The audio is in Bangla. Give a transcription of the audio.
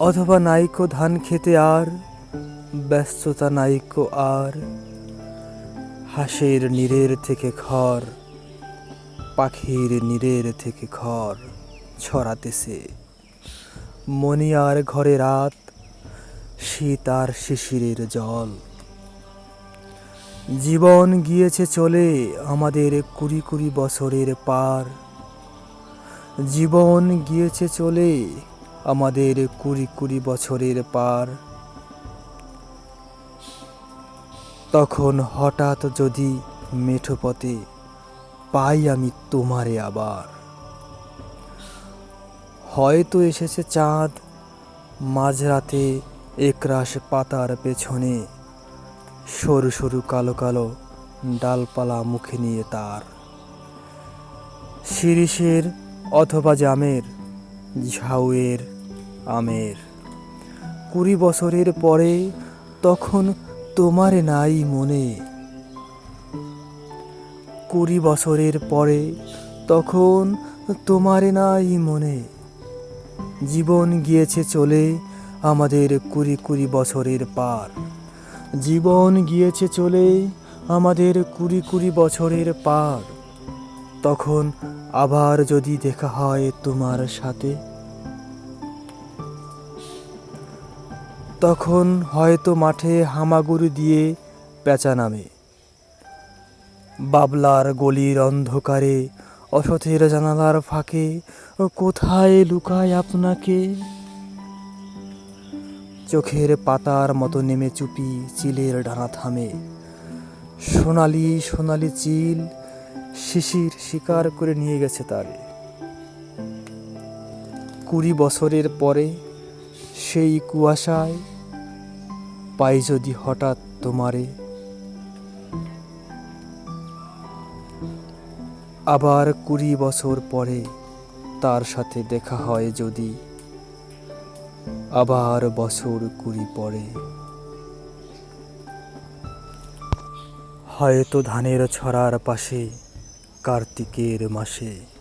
অথবা নাইকো ধান খেতে আর, ব্যস্ততা নাইকো আর, হাঁসের নীরের থেকে খড়, পাখির নীরের থেকে খড় ছড়াতেছে মনিয়ার ঘরে রাত, শীত আর শিশিরের জল। জীবন গিয়েছে চলে আমাদের কুড়ি কুড়ি বছরের পার। জীবন গিয়েছে চলে আমাদের কুড়ি কুড়ি বছরের পার। তখন হঠাৎ যদি মেঠো পথে পাই আমি তোমারে আবার। হয়তো এসেছে চাঁদ মাঝরাতে একরাশ পাতার পেছনে, সরু সরু কালো কালো ডালপালা মুখে নিয়ে তার। শিরিষের অথবা জামের, ঝাউয়ের আমের। কুড়ি বছরের পরে তখন তোমার নাই মনে। কুড়ি বছরের পরে তখন তোমার নাই মনে। জীবন গিয়েছে চলে আমাদের কুড়ি কুড়ি বছরের পার। জীবন গিয়েছে চলে আমাদের কুড়ি কুড়ি বছরের পার। তখন আবার যদি দেখা হয় তোমার সাথে তখন হয়তো মাঠে হামাগুড়ি দিয়ে পেঁচা নামে। বাবলার গলির অন্ধকারে অসথের জানালার ফাঁকে, কোথায় লুকায় আপনাকে? চোখের পাতার মতো নেমে চুপি চিলের ডানা থামে। সোনালি সোনালি চিল শিশির শিকার করে নিয়ে গেছে তারে। কুড়ি বছরের পরে সেই কুয়াশায় পাই যদি হঠাৎ তোমারে। আবার কুড়ি বছর পরে তার সাথে দেখা হয় যদি, আবার বছর কুড়ি পরে। হয়তো ধানের ছড়ার পাশে কার্তিকের মাসে।